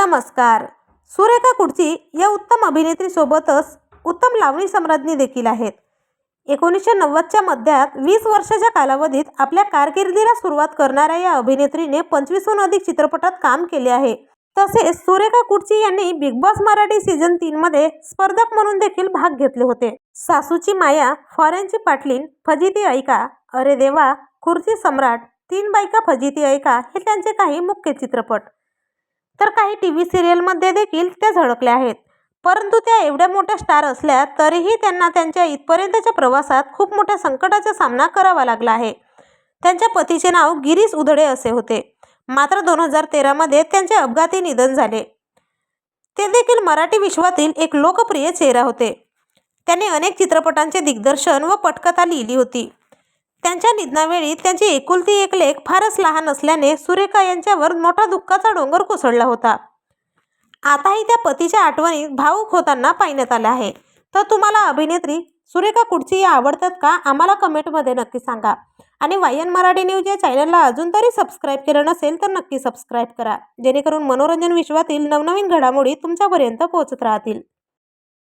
नमस्कार. सुरेखा कुडची या उत्तम अभिनेत्रीसोबतच उत्तम लावणी सम्राज्ञी देखील आहेत. एकोणीसशे नव्वदच्या मध्यात वीस वर्षाच्या कालावधीत आपल्या कारकिर्दीला सुरुवात करणाऱ्या या अभिनेत्रीने पंचवीसहून अधिक चित्रपटात काम केले आहे. तसेच सुरेखा कुडची यांनी बिग बॉस मराठी सीझन तीनमध्ये स्पर्धक म्हणून देखील भाग घेतले होते. सासूची माया फॉरेनची पाटलीन फजिती ऐका अरे देवा खुर्ची सम्राट तीन बायका फजिती ऐका हे त्यांचे काही मुख्य चित्रपट. तर काही टी व्ही सिरियलमध्ये देखील त्या झळकल्या आहेत. परंतु त्या एवढ्या मोठ्या स्टार असल्या तरीही त्यांना त्यांच्या इथपर्यंतच्या प्रवासात खूप मोठ्या संकटाचा सामना करावा लागला आहे. त्यांच्या पतीचे नाव गिरीश उधळे असे होते. मात्र दोन हजार तेरामध्ये त्यांचे अपघाती निधन झाले. ते देखील मराठी विश्वातील एक लोकप्रिय चेहरा होते. त्यांनी अनेक चित्रपटांचे दिग्दर्शन व पटकथा लिहिली होती. त्यांच्या निधनावेळी त्यांची एकुलती एक लेख फारच लहान असल्याने सुरेखा यांच्यावर मोठा दुःखाचा डोंगर कोसळला होता. आताही त्या पतीच्या आठवणीत भावूक होताना पाहण्यात आलं आहे तर तुम्हाला अभिनेत्री सुरेखा कुडची या आवडतात का? आम्हाला कमेंटमध्ये नक्की सांगा. आणि वायन मराठी न्यूज या चॅनलला अजून तरी सबस्क्राईब केलं नसेल तर नक्की सबस्क्राईब करा. जेणेकरून मनोरंजन विश्वातील नवनवीन घडामोडी तुमच्यापर्यंत पोहोचत राहतील.